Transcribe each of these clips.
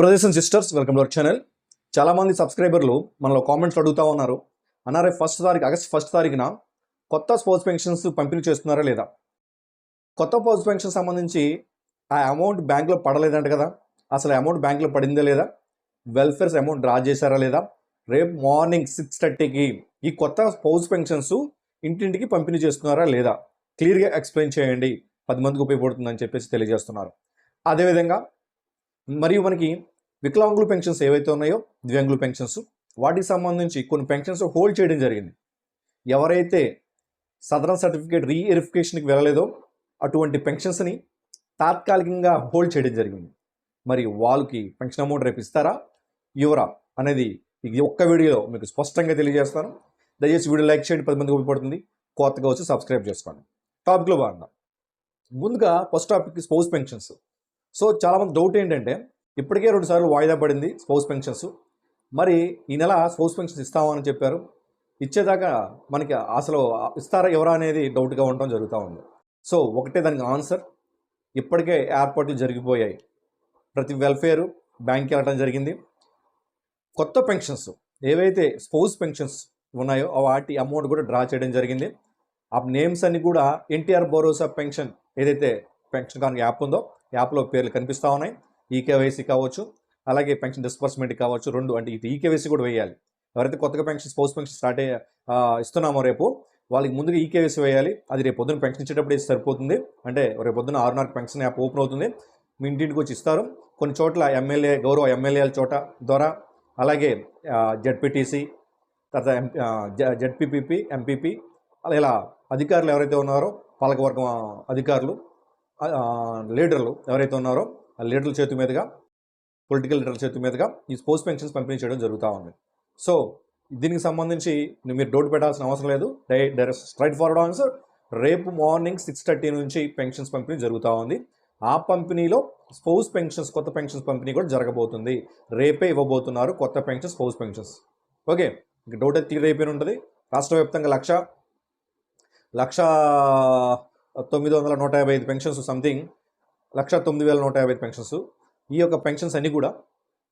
Brothers and sisters welcome to our channel. చాలామంది సబ్స్క్రైబర్లు మనలో కామెంట్స్ అడుగుతూ ఉన్నారు. అన్నారే ఫస్ట్ తారీఖు ఆగస్ట్ ఫస్ట్ తారీఖున కొత్త స్పోర్ట్స్ పెన్షన్స్ పంపిణీ చేస్తున్నారా లేదా? కొత్త స్పోర్ట్స్ పెన్షన్ సంబంధించి ఆ అమౌంట్ బ్యాంక్లో పడలేదంట కదా. అసలు అమౌంట్ బ్యాంక్లో పడిందా లేదా? వెల్ఫేర్స్ అమౌంట్ డ్రా చేశారా లేదా? రేపు మార్నింగ్ సిక్స్ థర్టీకి ఈ కొత్త స్పోర్ట్స్ పెన్షన్స్ ఇంటింటికి పంపిణీ చేస్తున్నారా లేదా? క్లియర్గా ఎక్స్ప్లెయిన్ చేయండి. పది మందికి ఉపయోగపడుతుందని చెప్పేసి తెలియజేస్తున్నారు. అదేవిధంగా మరియు మనకి వికలాంగుల పెన్షన్స్ ఏవైతే ఉన్నాయో దివ్యాంగుల పెన్షన్స్ వాటికి సంబంధించి కొన్ని పెన్షన్స్ హోల్డ్ చేయడం జరిగింది. ఎవరైతే సదరన్ సర్టిఫికేట్ రీఎరిఫికేషన్కి వెళ్ళలేదో అటువంటి పెన్షన్స్ని తాత్కాలికంగా హోల్డ్ చేయడం జరిగింది. మరి వాళ్ళకి పెన్షన్ అమౌంట్ రేపు ఇస్తారా? ఇవరా అనేది ఇది ఒక్క వీడియోలో మీకు స్పష్టంగా తెలియజేస్తాను. దయచేసి వీడియో లైక్ చేయండి పది మందికి ఉపయోగపడుతుంది. కొత్తగా వచ్చి సబ్స్క్రైబ్ చేసుకోండి. టాపిక్లో భాగంగా. ముందుగా first topic spouse pensions. So చాలామంది డౌట్ ఏంటంటే ఇప్పటికే రెండు సార్లు వాయిదా పడింది స్పౌస్ పెన్షన్స్. మరి ఈ నెల స్పౌస్ పెన్షన్స్ ఇస్తామని చెప్పారు. ఇచ్చేదాకా మనకి అసలు ఇస్తారా ఎవరా అనేది డౌట్గా ఉండటం జరుగుతూ ఉంది. సో ఒకటే దానికి ఆన్సర్. ఇప్పటికే ఏర్పాట్లు జరిగిపోయాయి. ప్రతి వెల్ఫేరు బ్యాంక్కి వెళ్ళడం జరిగింది. కొత్త పెన్షన్స్ ఏవైతే స్పౌస్ పెన్షన్స్ ఉన్నాయో ఆ వాటి అమౌంట్ కూడా డ్రా చేయడం జరిగింది. ఆ నేమ్స్ అన్ని కూడా ఎన్టీఆర్ భరోసా పెన్షన్ ఏదైతే పెన్షన్ కానీ యాప్ ఉందో యాప్లో పేర్లు కనిపిస్తూ ఉన్నాయి. ఈకేవైసీ కావచ్చు అలాగే పెన్షన్ డిస్బర్స్మెంట్ కావచ్చు రెండు అంటే ఇది ఈకేవైసీ కూడా వేయాలి. ఎవరైతే కొత్తగా పెన్షన్ స్పౌస్ పెన్షన్ స్టార్ట్ అయ్యే ఇస్తున్నామో రేపు వాళ్ళకి ముందుగా ఈకేవైసీ వేయాలి. అది రేపు పొద్దున పెన్షన్ ఇచ్చేటప్పుడు సరిపోతుంది. అంటే రేపు పొద్దున ఆరున్నర పెన్షన్ యాప్ ఓపెన్ అవుతుంది. మీ ఇంటింటికి వచ్చి ఇస్తారు. కొన్ని చోట్ల ఎమ్మెల్యే గౌరవ ఎమ్మెల్యేల చోట ద్వారా అలాగే జడ్పీటీసీ తర్వాత ఎం జడ్పీపీపీ ఎంపీపీ అలా ఇలా అధికారులు ఎవరైతే ఉన్నారో పాలకవర్గం అధికారులు లీడర్లు ఎవరైతే ఉన్నారో లీడర్ల చేతి మీదుగా పొలిటికల్ లీడర్ల చేతి మీదుగా ఈ స్పోర్ట్స్ పెన్షన్స్ పంపిణీ చేయడం జరుగుతూ ఉంది. సో దీనికి సంబంధించి మీరు డౌట్ పెట్టాల్సిన అవసరం లేదు. డై డైరెక్ట్ స్ట్రైట్ ఫార్వర్డ్ ఆన్సర్ రేపు మార్నింగ్ సిక్స్ థర్టీ నుంచి పెన్షన్స్ పంపిణీ జరుగుతూ ఉంది. ఆ పంపిణీలో స్పౌస్ పెన్షన్స్ కొత్త పెన్షన్స్ పంపిణీ కూడా జరగబోతుంది. రేపే ఇవ్వబోతున్నారు కొత్త పెన్షన్స్ స్పౌస్ పెన్షన్స్. ఓకే ఇక డౌట్ అయితే క్లియర్ అయిపోయి ఉంటుంది. రాష్ట్ర వ్యాప్తంగా లక్ష లక్ష తొమ్మిది వందల నూట యాభై ఐదు పెన్షన్స్ సంథింగ్ లక్ష తొమ్మిది వేల నూట యాభై పెన్షన్స్. ఈ యొక్క పెన్షన్స్ అన్నీ కూడా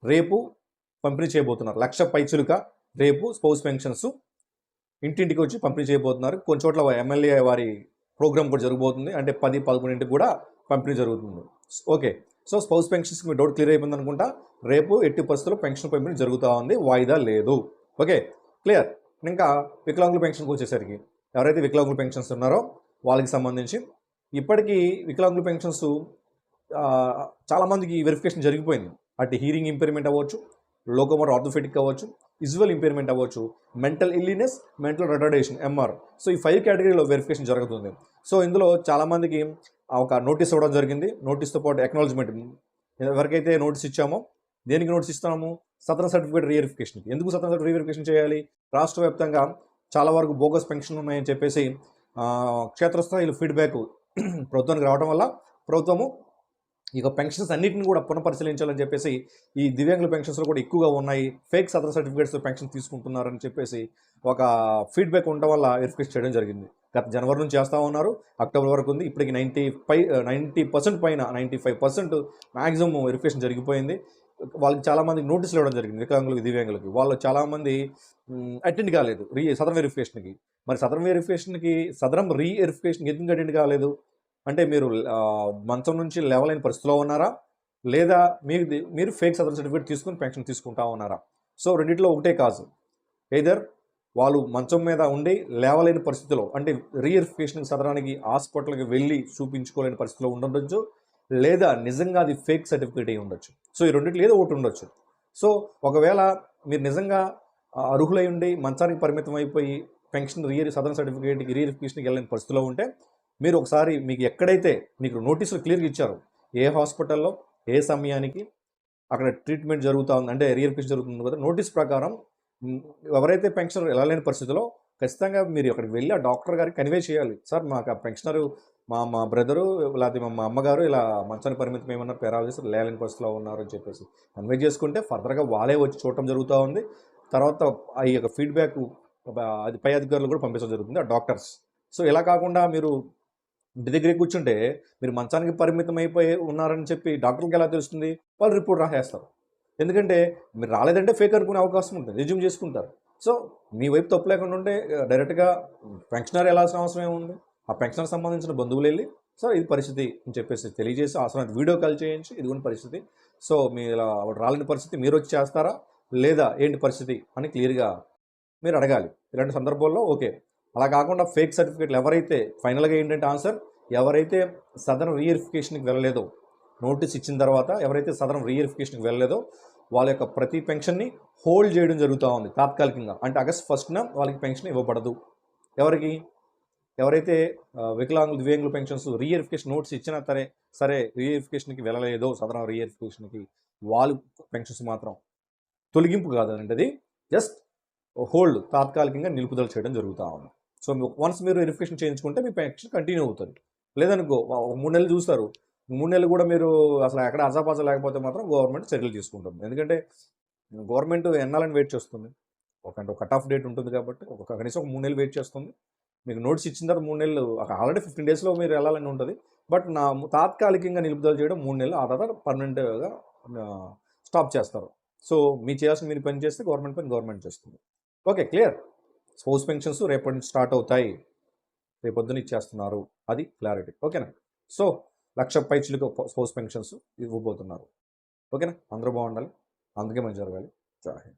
రేపు పంపిణీ చేయబోతున్నారు. లక్ష పైచులుక రేపు స్పౌస్ పెన్షన్స్ ఇంటింటికి వచ్చి పంపిణీ చేయబోతున్నారు. కొన్ని చోట్ల ఎమ్మెల్యే వారి ప్రోగ్రామ్ కూడా జరగబోతుంది. అంటే పది పదకొండింటికి కూడా పంపిణీ జరుగుతుంది. ఓకే. సో స్పౌస్ పెన్షన్స్కి మీ డౌట్ క్లియర్ అయిపోయింది అనుకుంటా రేపు ఎట్టి పరిస్థితుల్లో పెన్షన్ పంపిణీ జరుగుతూ ఉంది. వాయిదా లేదు. ఓకే. క్లియర్. ఇంకా వికలాంగుల పెన్షన్కి వచ్చేసరికి ఎవరైతే వికలాంగుల పెన్షన్స్ ఉన్నారో వాళ్ళకి సంబంధించి ఇప్పటికీ వికలాంగుల పెన్షన్స్ చాలామందికి వెరిఫికేషన్ జరిగిపోయింది. అటు హీరింగ్ ఇంపైర్మెంట్ అవ్వచ్చు లోకోమోటర్ ఆర్థోఫెటిక్ అవ్వచ్చు విజువల్ ఇంపైర్మెంట్ అవ్వచ్చు mental illness mental retardation MR so ఈ ఫైవ్ కేటగిరీలో వెరిఫికేషన్ జరుగుతుంది. సో ఇందులో చాలామందికి ఒక నోటీస్ ఇవ్వడం జరిగింది. నోటీస్తో పాటు ఎక్నాలజ్మెంట్ ఎవరికైతే నోటీస్ ఇచ్చామో దేనికి నోటీస్ ఇస్తాము సతన సర్టిఫికేట్ రీవెరిఫికేషన్కి ఎందుకు సదరన్ సర్టిఫికేట్ రీవెరిఫికేషన్ చేయాలి? రాష్ట్ర వ్యాప్తంగా చాలా వరకు బోగస్ పెన్షన్ ఉన్నాయని చెప్పేసి క్షేత్రస్థాయిలో ఫీడ్బ్యాక్ ప్రభుత్వానికి రావడం వల్ల ప్రభుత్వము ఇక పెన్షన్స్ అన్నింటిని కూడా పునఃపరిశీలించాలని చెప్పేసి ఈ దివ్యాంగుల పెన్షన్స్లో కూడా ఎక్కువగా ఉన్నాయి. ఫేక్ సదర్ సర్టిఫికేట్స్ పెన్షన్ తీసుకుంటున్నారని చెప్పేసి ఒక ఫీడ్బ్యాక్ ఉండడం వల్ల వెరిఫికేషన్ చేయడం జరిగింది. గత జనవరి నుంచి చేస్తూ ఉన్నారు. అక్టోబర్ వరకు ఉంది. ఇప్పటికి నైంటీ ఫైవ్ నైంటీ పర్సెంట్ పైన ninety five percent maximum verification జరిగిపోయింది. వాళ్ళకి చాలామంది నోటీసులు ఇవ్వడం జరిగింది వికలాంగులకి దివ్యాంగులకి. వాళ్ళు చాలామంది అటెండ్ కాలేదు. రీ సదరం వెరిఫికేషన్కి. మరి సదరం వెరిఫికేషన్కి సదరం రీ వెరిఫికేషన్కి ఎందుకు అటెండ్ కాలేదు? అంటే మీరు మంచం నుంచి లేవలేని పరిస్థితిలో ఉన్నారా? లేదా మీరు మీరు ఫేక్ సదర్ సర్టిఫికేట్ తీసుకుని పెన్షన్ తీసుకుంటా ఉన్నారా? సో రెండిట్లో ఒకటే కాదు ఏదర్ వాళ్ళు మంచం మీద ఉండి లేవలేని పరిస్థితిలో అంటే రీఎరిఫికేషన్ సదరానికి హాస్పిటల్కి వెళ్ళి చూపించుకోలేని పరిస్థితిలో ఉండొచ్చు లేదా నిజంగా అది ఫేక్ సర్టిఫికేట్ అయి ఉండొచ్చు. సో ఈ రెండిట్లో ఏదో ఒకటి ఉండొచ్చు. సో ఒకవేళ మీరు నిజంగా అర్హులై ఉండి మంచానికి పరిమితం అయిపోయి పెన్షన్ రీఎర్ సదరన్ సర్టిఫికేట్కి రీఎరిఫికేషన్కి వెళ్ళని పరిస్థితిలో ఉంటే మీరు ఒకసారి మీకు ఎక్కడైతే మీకు నోటీసులు క్లియర్గా ఇచ్చారు ఏ హాస్పిటల్లో ఏ సమయానికి అక్కడ ట్రీట్మెంట్ జరుగుతూ ఉంది అంటే రీఎరిఫికేషన్ జరుగుతుంది కదా నోటీస్ ప్రకారం ఎవరైతే పెన్షనర్ ఎలా లేని పరిస్థితిలో ఖచ్చితంగా మీరు అక్కడికి వెళ్ళి ఆ డాక్టర్ గారికి కన్వే చేయాలి. సార్ మాకు ఆ పెన్షనరు మా మా బ్రదరు లేకపోతే మా మా అమ్మగారు ఇలా మంచాన్ని పరిమితం ఏమన్నా పెరాలసిస్ లేలేని పరిస్థితిలో ఉన్నారు అని చెప్పేసి కన్వే చేసుకుంటే ఫర్దర్గా వాళ్ళే వచ్చి చూడటం జరుగుతూ ఉంది. తర్వాత ఆ యొక్క ఫీడ్బ్యాక్ అది పై అధికారులు కూడా పంపించడం జరుగుతుంది ఆ డాక్టర్స్. సో ఇలా కాకుండా మీరు ఇంటి దగ్గరే కూర్చుంటే మీరు మంచానికి పరిమితం అయిపోయి ఉన్నారని చెప్పి డాక్టర్కి ఎలా తెలుస్తుంది? వాళ్ళు రిపోర్ట్ రాసేస్తారు. ఎందుకంటే మీరు రాలేదంటే ఫేక్ అనుకునే అవకాశం ఉంటుంది. రిజ్యూమ్ చేసుకుంటారు. సో మీ వైపు తప్పు లేకుండా ఉంటే డైరెక్ట్గా పెన్షనర్ వెళ్ళాల్సిన అవసరం ఏముంది? ఆ పెన్షనర్ సంబంధించిన బంధువులు వెళ్ళి సార్ ఇది పరిస్థితి అని చెప్పేసి తెలియజేసి అవసరం వీడియో కాల్ చేయించి ఇది కూడా పరిస్థితి. సో మీ ఇలా రాలేని పరిస్థితి మీరు వచ్చి చేస్తారా? లేదా ఏంటి పరిస్థితి? అని క్లియర్గా మీరు అడగాలి. ఇలాంటి సందర్భాల్లో ఓకే. అలా కాకుండా ఫేక్ సర్టిఫికేట్లు ఎవరైతే ఫైనల్గా ఏంటంటే ఆన్సర్ ఎవరైతే సదరన్ రీఎరిఫికేషన్కి వెళ్ళలేదో నోటీస్ ఇచ్చిన తర్వాత ఎవరైతే సదరన్ రీఎరిఫికేషన్కి వెళ్ళలేదో వాళ్ళ యొక్క ప్రతి పెన్షన్ని హోల్డ్ చేయడం జరుగుతూ ఉంది తాత్కాలికంగా. అంటే ఆగస్ట్ ఫస్ట్న వాళ్ళకి పెన్షన్ ఇవ్వబడదు. ఎవరికి? ఎవరైతే వికలాంగులు దివ్యాంగుల పెన్షన్స్ రీఎరిఫికేషన్ నోట్స్ ఇచ్చినా సరే సరే రీఎరిఫికేషన్కి వెళ్ళలేదో సదరన్ రీఎరిఫికేషన్కి వాళ్ళు పెన్షన్స్ మాత్రం తొలగింపు కాదండి అది జస్ట్ హోల్డ్ తాత్కాలికంగా నిలుపుదల చేయడం జరుగుతూ ఉంది. సో వన్స్ మీరు వెరిఫికేషన్ చేయించుకుంటే మీ పెన్షన్ కంటిన్యూ అవుతుంది. లేదనుకో ఒక మూడు నెలలు చూస్తారు. మూడు నెలలు కూడా మీరు అసలు ఎక్కడ అజాపాజా లేకపోతే మాత్రం గవర్నమెంట్ చర్యలు తీసుకుంటుంది ఎందుకంటే గవర్నమెంట్ ఎన్నాలని వెయిట్ చేస్తుంది? ఒక అంటే కట్ ఆఫ్ డేట్ ఉంటుంది కాబట్టి ఒక కనీసం ఒక మూడు నెలలు వెయిట్ చేస్తుంది. మీకు నోట్స్ ఇచ్చిన తర్వాత మూడు నెలలు ఆల్రెడీ ఫిఫ్టీన్ డేస్లో మీరు వెళ్ళాలని ఉంటుంది. బట్ నా తాత్కాలికంగా నిలుపుదల చేయడం మూడు నెలలు ఆ తర్వాత పర్మనెంట్గా స్టాప్ చేస్తారు. సో మీ చేయాల్సిన మీరు పని చేస్తే గవర్నమెంట్ పని గవర్నమెంట్ చేస్తుంది. ఓకే క్లియర్ స్పౌస్ పెన్షన్స్ రేపటి నుంచి స్టార్ట్ అవుతాయి. రేపొద్దున ఇచ్చేస్తున్నారు. అది క్లారిటీ. ఓకేనా? సో లక్ష పైచులకు స్పౌస్ పెన్షన్స్ ఇవ్వబోతున్నారు. ఓకేనా? అందరూ బాగుండాలి. అందుకే మంచి జరగాలి. జై